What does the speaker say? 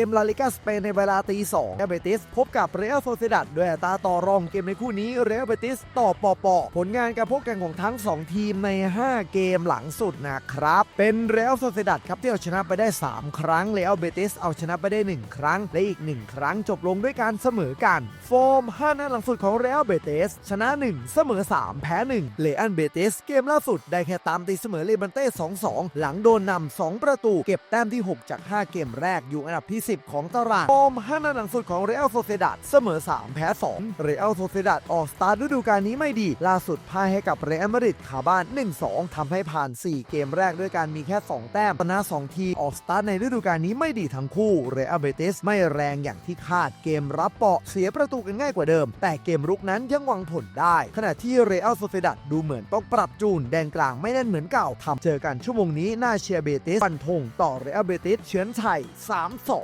เกมลาลิกาสเปนในเวลาตีสองเรอเบติสพบกับเรอัลโซเซดัดด้วยตาต่อรองเกมในคู่นี้เรอัลเบติสต่อปอปอผลงานการพบกันของทั้ง 2 ทีมใน 5 เกมหลังสุดนะครับ เป็นเรอัลโซเซดัดครับที่เอาชนะไปได้ 3 ครั้งเรอัลเบติสเอาชนะไปได้ 1 ครั้ง และอีก 1 ครั้งจบลงด้วยการเสมอกันฟอร์ม5นัดหลังสุดของเรอัลเบติสชนะ 1 เสมอ 3 แพ้1เลอันเบติสเกมล่าสุดได้แค่ตามตีเสมอเลบันเต้ 2-2 หลังโดนนำ2ประตู เก็บแต้มที่ 6 จาก 5 เกมแรกอยู่อันดับที่10 ของตารางฟอร์ม5นัดหลังสุดของเรอัลโซเซดัดเสมอ 3 แพ้ 2 เรอัลโซเซดัดออกสตาร์ทฤดูกาลนี้ไม่ดี ล่าสุดพ่ายให้กับเรอัลมาดริดคาบ้าน 1-2ทำให้ผ่าน 4 เกมแรกด้วยการมีแค่ 2 แต้มชนะ2ทีออกสตาร์ทในฤดูกาลนี้ไม่ดีทั้งคู่เรอัลเบติสไม่แรงอย่างที่คาดเกมรับเปาะเสียประตูกันง่ายกว่าเดิม แต่เกมรุกนั้นยังหวังผลได้ ขณะที่เรอัลโซเซดัดดูเหมือนต้องปรับจูนแดนกลางไม่แน่นเหมือนเก่าทำเจอกันชั่วโมงนี้น่าเชียร์เบติสฟันธงต่อเรอัลเบติสเฉือนชัย3-2